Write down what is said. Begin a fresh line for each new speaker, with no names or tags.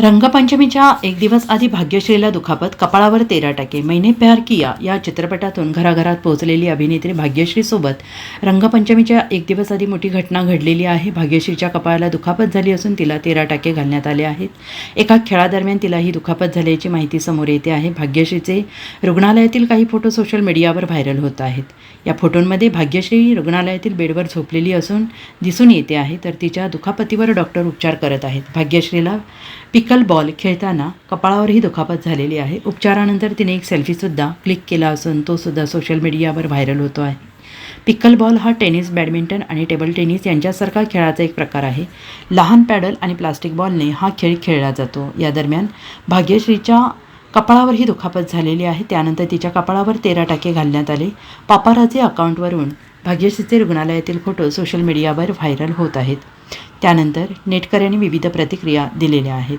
रंगपंचमीच्या एक दिवस आधी भाग्यश्रीला दुखापत कपाळावर तेरा टाके मैने प्यार किया या चित्रपटातून घराघरात पोहोचलेली अभिनेत्री भाग्यश्रीसोबत रंगपंचमीच्या एक दिवस आधी मोठी घटना घडलेली आहे. भाग्यश्रीच्या कपाळाला दुखापत झाली असून तिला तेरा टाके घालण्यात आले आहेत. एका खेळादरम्यान तिला ही दुखापत झाल्याची माहिती समोर येते आहे. भाग्यश्रीचे रुग्णालयातील काही फोटो सोशल मीडियावर व्हायरल होत आहेत. या फोटोंमध्ये भाग्यश्री रुग्णालयातील बेडवर झोपलेली असून दिसून येते आहे तर तिच्या दुखापतीवर डॉक्टर उपचार करत आहेत. भाग्यश्रीला पिकल बॉल खेळताना कपाळावरही दुखापत झालेली आहे. उपचारानंतर तिने एक सेल्फीसुद्धा क्लिक केला असून तोसुद्धा सोशल मीडियावर व्हायरल होतो आहे. पिकल बॉल हा टेनिस बॅडमिंटन आणि टेबल टेनिस यांच्यासारखा खेळाचा एक प्रकार आहे. लहान पॅडल आणि प्लास्टिक बॉलने हा खेळ खेळला जातो. या दरम्यान भाग्यश्रीच्या कपाळावर ही दुखापत झालेली आहे. त्यानंतर तिच्या कपाळावर तेरा टाके घालण्यात आले. पापाराचे अकाउंटवरून भाग्यश्रीचे रुग्णालयातील फोटो सोशल मीडियावर व्हायरल होत आहेत. त्यानंतर नेटकऱ्यांनी विविध प्रतिक्रिया दिलेल्या आहेत.